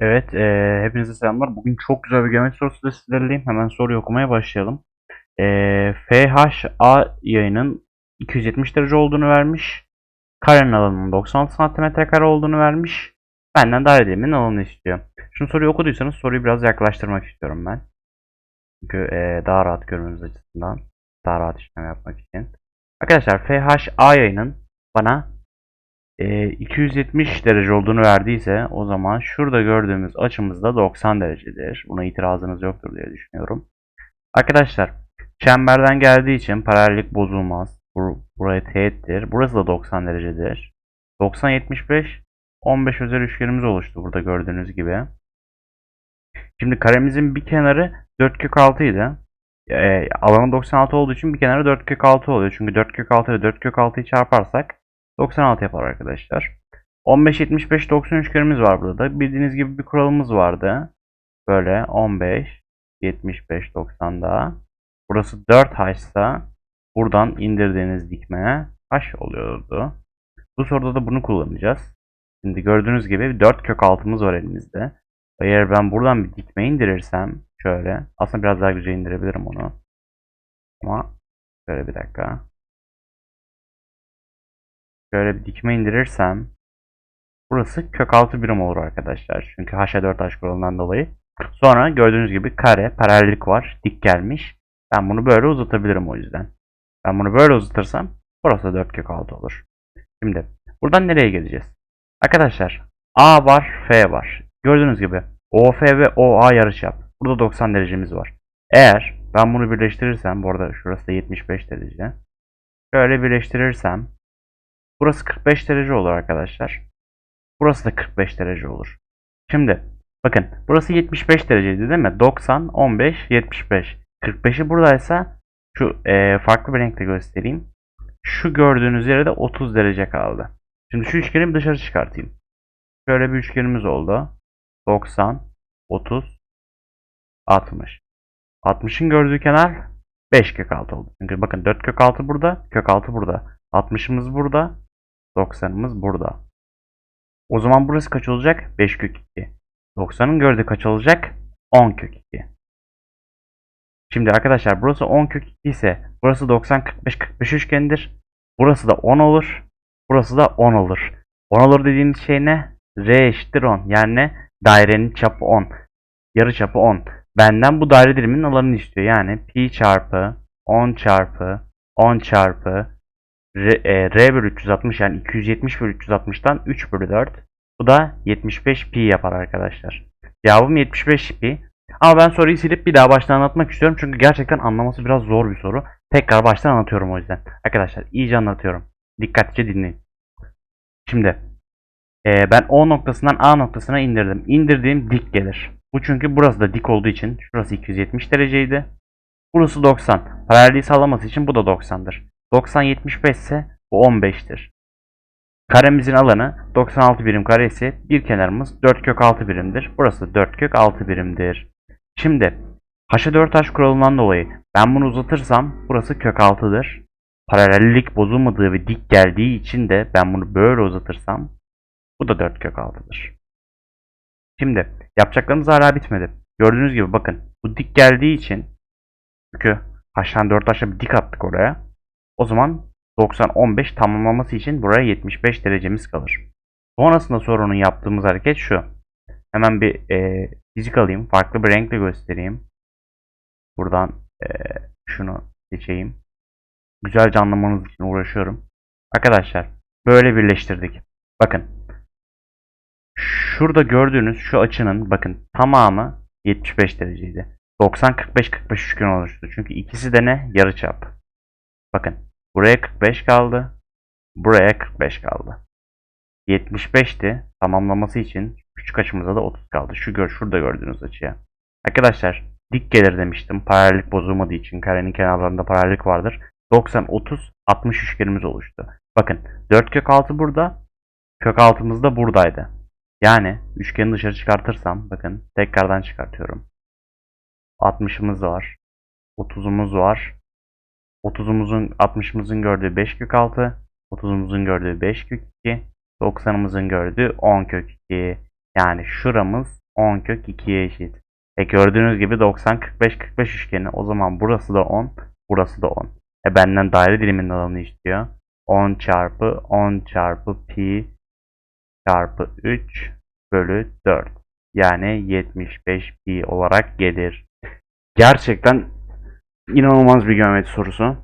Evet, eee hepinize selamlar. Bugün çok güzel bir geometri sorusu sizlerleyim. Hemen soruyu okumaya başlayalım. Eee FHA yayının 270 derece olduğunu vermiş. Karenin alanının 96 santimetre kare olduğunu vermiş. Benden daire dilimin alanını istiyor. Şimdi soruyu okuduysanız soruyu biraz yaklaştırmak istiyorum ben. Çünkü eee, daha rahat görmeniz açısından. Daha rahat işlem yapmak için. Arkadaşlar FHA yayının bana e, 270 derece olduğunu verdiyse o zaman şurada gördüğümüz açımız da 90 derecedir. Buna itirazınız yoktur diye düşünüyorum. Arkadaşlar çemberden geldiği için paralellik bozulmaz. Bur buraya teğettir. Burası da 90 derecedir. 90 75 15 özel üçgenimiz oluştu burada gördüğünüz gibi. Şimdi karemizin bir kenarı 4 kök 6 idi. E, alanı 96 olduğu için bir kenarı 4 kök 6 oluyor. Çünkü 4 kök 6 ile 4 kök 6'yı çarparsak 96 yapar arkadaşlar. 15 75 90 üçgenimiz var burada. Bildiğiniz gibi bir kuralımız vardı. Böyle 15 75 90'da. Burası 4 haşsa buradan indirdiğiniz dikme haş oluyordu. Bu soruda da bunu kullanacağız. Şimdi gördüğünüz gibi 4 kök altımız var elimizde. Eğer ben buradan bir dikme indirirsem şöyle aslında biraz daha güzel indirebilirim onu. Ama şöyle bir dakika. Şöyle bir dikme indirirsem burası kök altı birim olur arkadaşlar. Çünkü haşa 4 haş kuralından dolayı. Sonra gördüğünüz gibi kare, paralellik var. Dik gelmiş. Ben bunu böyle uzatabilirim o yüzden. Ben bunu böyle uzatırsam burası da 4 kök altı olur. Şimdi buradan nereye geleceğiz? Arkadaşlar A var, F var. Gördüğünüz gibi OF ve OA yarıçap. Burada 90 derecemiz var. Eğer ben bunu birleştirirsem, bu arada şurası da 75 derece. Şöyle birleştirirsem Burası 45 derece olur arkadaşlar. Burası da 45 derece olur. Şimdi bakın burası 75 dereceydi değil mi? 90, 15, 75. 45'i buradaysa şu e, farklı bir renkle göstereyim. Şu gördüğünüz yere de 30 derece kaldı. Şimdi şu üçgeni dışarı çıkartayım. Şöyle bir üçgenimiz oldu. 90, 30, 60. 60'ın gördüğü kenar 5 kök 6 oldu. Çünkü bakın 4 kök 6 burada, kök 6 burada. 60'ımız burada, 90'ımız burada. O zaman burası kaç olacak? 5 kök 2. 90'ın gördüğü kaç olacak? 10 kök 2. Şimdi arkadaşlar burası 10 kök 2 ise burası 90 45 45 üçgenidir. Burası da 10 olur. Burası da 10 olur. 10 olur dediğimiz şey ne? R eşittir 10. Yani dairenin çapı 10. Yarı çapı 10. Benden bu daire diliminin alanını istiyor. Yani pi çarpı 10 çarpı 10 çarpı R, e, R bölü 360 yani 270 bölü 360'tan 3 bölü 4. Bu da 75 pi yapar arkadaşlar. Cevabım 75 pi. Ama ben soruyu silip bir daha baştan anlatmak istiyorum. Çünkü gerçekten anlaması biraz zor bir soru. Tekrar baştan anlatıyorum o yüzden. Arkadaşlar iyice anlatıyorum. Dikkatlice dinleyin. Şimdi e, ben O noktasından A noktasına indirdim. İndirdiğim dik gelir. Bu çünkü burası da dik olduğu için şurası 270 dereceydi. Burası 90. Paralelliği sağlaması için bu da 90'dır. 90 75 ise bu 15'tir. Karemizin alanı 96 birim kare ise bir kenarımız 4 kök 6 birimdir. Burası 4 kök 6 birimdir. Şimdi haşa 4 haş kuralından dolayı ben bunu uzatırsam burası kök 6'dır. Paralellik bozulmadığı ve dik geldiği için de ben bunu böyle uzatırsam bu da 4 kök 6'dır. Şimdi yapacaklarımız hala bitmedi. Gördüğünüz gibi bakın bu dik geldiği için çünkü haştan 4 haşa bir dik attık oraya. O zaman 90-15 tamamlaması için buraya 75 derecemiz kalır. Sonrasında sorunun yaptığımız hareket şu. Hemen bir e, fizik alayım. Farklı bir renkle göstereyim. Buradan e, şunu seçeyim. Güzelce anlamanız için uğraşıyorum. Arkadaşlar böyle birleştirdik. Bakın. Şurada gördüğünüz şu açının bakın tamamı 75 dereceydi. 90-45-45 üçgen oluştu. Çünkü ikisi de ne? Yarıçap. Bakın buraya 45 kaldı. Buraya 45 kaldı. 75'ti. Tamamlaması için küçük açımıza da 30 kaldı. Şu gör, şurada gördüğünüz açıya. Arkadaşlar dik gelir demiştim. Paralellik bozulmadığı için karenin kenarlarında paralellik vardır. 90, 30, 60 üçgenimiz oluştu. Bakın 4 kök 6 burada. Kök altımız da buradaydı. Yani üçgeni dışarı çıkartırsam bakın tekrardan çıkartıyorum. 60'ımız var. 30'umuz var. 30'umuzun 60'ımızın gördüğü 5 kök 6. 30'umuzun gördüğü 5 kök 2. 90'ımızın gördüğü 10 kök 2. Yani şuramız 10 kök 2'ye eşit. E gördüğünüz gibi 90 45 45 üçgeni. O zaman burası da 10, burası da 10. E benden daire diliminin alanını istiyor. 10 çarpı 10 çarpı pi çarpı 3 bölü 4. Yani 75 pi olarak gelir. Gerçekten inanılmaz bir geometri sorusu.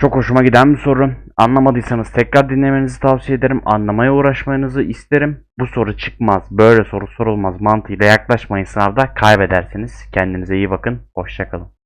Çok hoşuma giden bir soru. Anlamadıysanız tekrar dinlemenizi tavsiye ederim. Anlamaya uğraşmanızı isterim. Bu soru çıkmaz, böyle soru sorulmaz mantığıyla yaklaşmayın sınavda kaybedersiniz. Kendinize iyi bakın. Hoşçakalın.